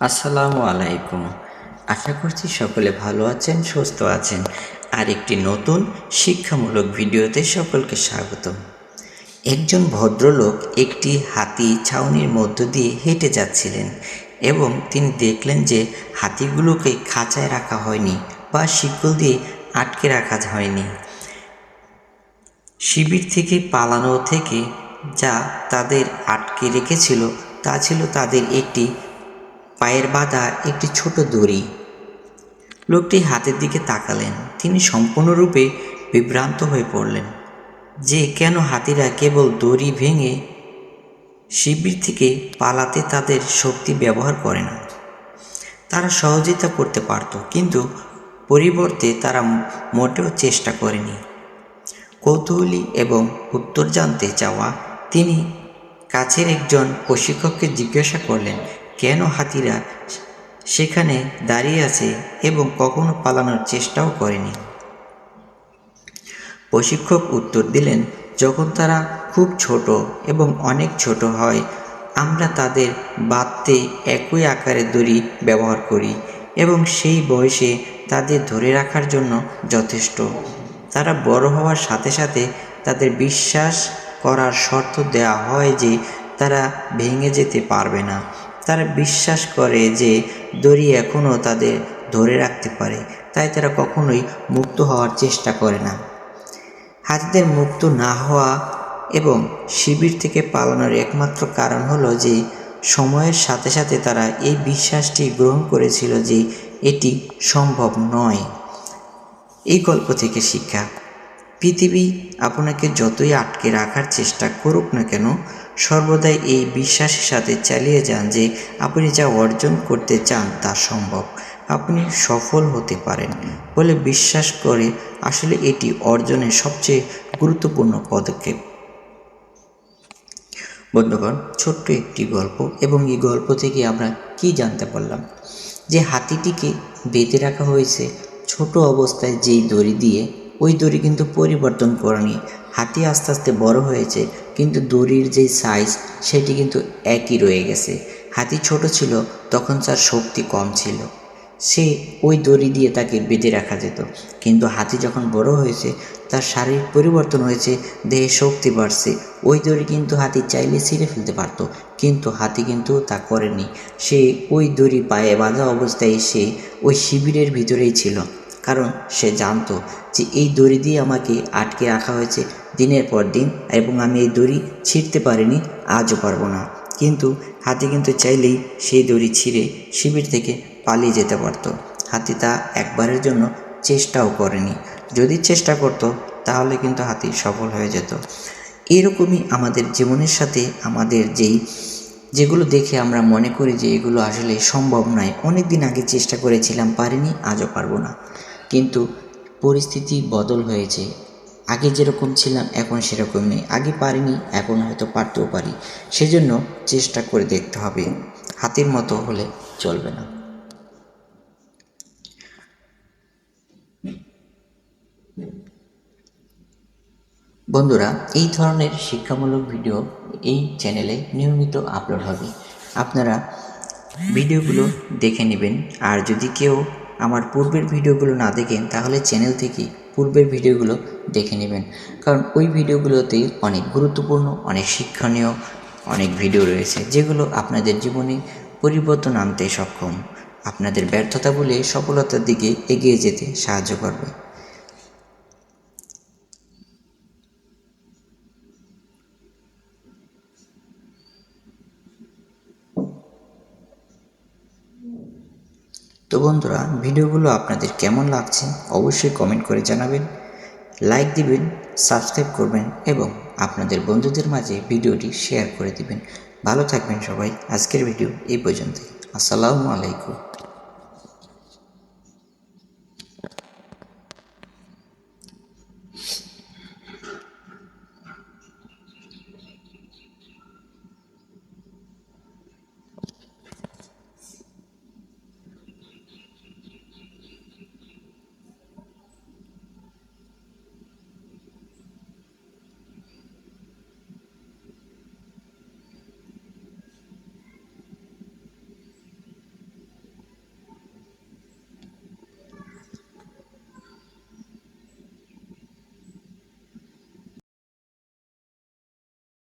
আসসালামু আলাইকুম। আশা করছি সকলে ভালো আছেন, সুস্থ আছেন। আর একটি নতুন শিক্ষামূলক ভিডিওতে সকলকে স্বাগত। একজন ভদ্রলোক একটি হাতি ছাউনির মধ্য দিয়ে হেঁটে যাচ্ছিলেন এবং তিনি দেখলেন যে হাতিগুলোকে খাঁচায় রাখা হয়নি বা শিকল দিয়ে আটকে রাখা হয়নি। শিবির থেকে পালানো থেকে যা তাদের আটকে রেখেছিল, তা ছিল তাদের একটি পায়ের বাঁধা একটি ছোট দড়ি। লোকটি হাতের দিকে তাকালেন। তিনি সম্পূর্ণরূপে বিভ্রান্ত হয়ে পড়লেন। যে কেন হাতিরা কেবল দড়ি ভেঙে শিবির থেকে পালাতে তাদের শক্তি ব্যবহার করে না? তারা সহযোগিতা করতে পারত, কিন্তু পরিবর্তে তারা মোটেও চেষ্টা করেনি। কৌতূহলী এবং উত্তর জানতে চাওয়া তিনি কাছের একজন প্রশিক্ষককে জিজ্ঞাসা করলেন কেন হাতিরা সেখানে দাঁড়িয়ে আছে এবং কখনো পালানোর চেষ্টাও করেনি? প্রশিক্ষক উত্তর দিলেন, যখন তারা খুব ছোট এবং অনেক ছোট হয়, আমরা তাদের বাঁধতে একই আকারের দড়ি ব্যবহার করি এবং সেই বয়সে তাদের ধরে রাখার জন্য যথেষ্ট। তারা বড় হওয়ার সাথে সাথে তাদের বিশ্বাস করার শর্ত দেওয়া হয় যে তারা ভেঙে যেতে পারবে না। তারা বিশ্বাস করে যে দড়ি এখনও তাদের ধরে রাখতে পারে, তাই তারা কখনোই মুক্ত হওয়ার চেষ্টা করে না। হাতিদের মুক্ত না হওয়া এবং শিবির থেকে পালানোর একমাত্র কারণ হলো যে সময়ের সাথে সাথে তারা এই বিশ্বাসটি গ্রহণ করেছিল যে এটি সম্ভব নয়। এই গল্প থেকে শিক্ষা, পৃথিবী আপনাকে যতই আটকে রাখার চেষ্টা করুক না কেন সর্বদাই এই বিশ্বাসের সাথে চালিয়ে যান যে আপনি যা অর্জন করতে চান তা সম্ভব। আপনি সফল হতে পারেন বলে বিশ্বাস করে আসলে এটি অর্জনের সবচেয়ে গুরুত্বপূর্ণ পদক্ষেপ। বন্ধুগণ, ছোট্ট একটি গল্প এবং এই গল্প থেকে আমরা কি জানতে পারলাম? যে হাতিটিকে বেঁধে রাখা হয়েছে ছোট অবস্থায় যেই দড়ি দিয়ে, ওই দড়ি কিন্তু পরিবর্তন করেনি। হাতি আস্তে আস্তে বড় হয়েছে, কিন্তু দড়ির যে সাইজ সেটি কিন্তু একই রয়ে গেছে। হাতি ছোট ছিল, তখন তার শক্তি কম ছিল। সে ওই দড়ি দিয়ে তাকে বেঁধে রাখা যেত। কিন্তু হাতি যখন বড় হয়েছে, তার শারীরিক পরিবর্তন হয়েছে, দেহে শক্তি বাড়ছে। ওই দড়ি কিন্তু হাতি চাইলে ছিঁড়ে ফেলতে পারত, কিন্তু হাতি কিন্তু তা করেনি। সে ওই দড়ি পায়ে বাঁধা অবস্থায় সে ওই শিবিরের ভিতরেই ছিল। কারণ সে জানতো যে এই দড়ি দিয়ে আমাকে আটকে রাখা হয়েছে দিনের পর দিন এবং আমি এই দড়ি ছিঁড়তে পারিনি, আজও পারব না। কিন্তু হাতি কিন্তু চাইলেই সেই দড়ি ছিঁড়ে শিবির থেকে পালিয়ে যেতে পারতো। হাতি তা একবারের জন্য চেষ্টাও করেনি। যদি চেষ্টা করত, তাহলে কিন্তু হাতি সফল হয়ে যেত। এরকমই আমাদের জীবনের সাথে আমাদের যেই, যেগুলো দেখে আমরা মনে করি যে এগুলো আসলে সম্ভব নয় অনেক দিন আগে চেষ্টা করেছিলাম, পারিনি, আজও পারব না। কিন্তু পরিস্থিতি বদল হয়েছে। আগে যেরকম ছিলাম, এখন সেরকম নেই। আগে পারিনি, এখন হয়তো পারতেও পারি। সেজন্য চেষ্টা করে দেখতে হবে। হাতের মতো হলে চলবে না। বন্ধুরা, এই ধরনের শিক্ষামূলক ভিডিও এই চ্যানেলে নিয়মিত আপলোড হবে। আপনারা ভিডিওগুলো দেখে নেবেন। আর যদি কেউ আমার পূর্বের ভিডিওগুলো না দেখেন তাহলে চ্যানেল থেকে পূর্বের ভিডিওগুলো দেখে নেবেন। কারণ ওই ভিডিওগুলোতে অনেক গুরুত্বপূর্ণ, অনেক শিক্ষণীয়, অনেক ভিডিও রয়েছে যেগুলো আপনাদের জীবনে পরিবর্তন আনতে সক্ষম। আপনাদের ব্যর্থতা বলে সফলতার দিকে এগিয়ে যেতে সাহায্য করবে। তো বন্ধুরা, ভিডিওগুলো আপনাদের কেমন লাগছে অবশ্যই কমেন্ট করে জানাবেন। লাইক দিবেন সাবস্ক্রাইব করবেন এবং আপনাদের বন্ধুদের মাঝে ভিডিওটি শেয়ার করে দিবেন। ভালো থাকবেন সবাই। আজকের ভিডিও এই পর্যন্তই। আসসালামু আলাইকুম।